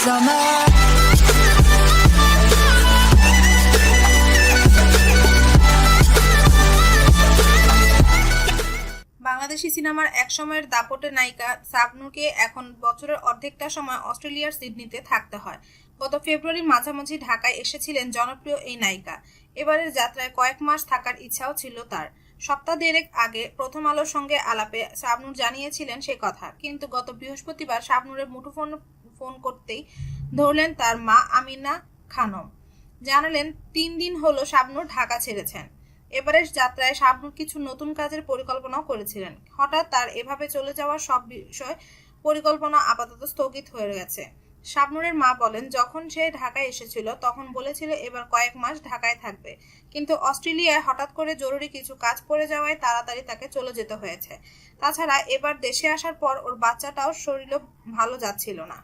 বাংলাদেশি সিনেমার একসময়ের দাপটে নায়িকা সাবনুরকে এখন বছরের অর্ধেকটা সময় অস্ট্রেলিয়ার সিডনিতে থাকতে হয়। গত ফেব্রুয়ারির মাঝামাঝি ঢাকায় এসেছিলেন জনপ্রিয় এই নায়িকা। এবারের যাত্রায় কয়েক মাস থাকার ইচ্ছাও ছিল তার। সপ্তাহ দেড়েক আগে প্রথম আলোর সঙ্গে আলাপে শাবনুর জানিয়েছিলেন সে কথা। কিন্তু গত বৃহস্পতিবার শাবনুরের মুঠোফোন ফোন করতেই ধরলেন তার মা আমিনা খানম। জানালেন, তিন দিন হলো শাবনুর ঢাকা ছেড়েছেন। এবারের যাত্রায় শাবনুর কিছু নতুন কাজের পরিকল্পনাও করেছিলেন। হঠাৎ তার এভাবে চলে যাওয়ার সব বিষয় পরিকল্পনা আপাতত স্থগিত হয়ে গেছে। শাবনুরের মা বলেন, যখন সে ঢাকায় এসেছিল, তখন বলেছিল এবার কয়েক মাস ঢাকায় থাকবে। কিন্তু অস্ট্রেলিয়ায় হঠাৎ করে জরুরি কিছু কাজ পড়ে যাওয়ায় তাড়াতাড়ি তাকে চলে যেতে হয়েছে। তাছাড়া এবার দেশে আসার পর ওর বাচ্চাটাও শরীরও ভালো যাচ্ছিল না।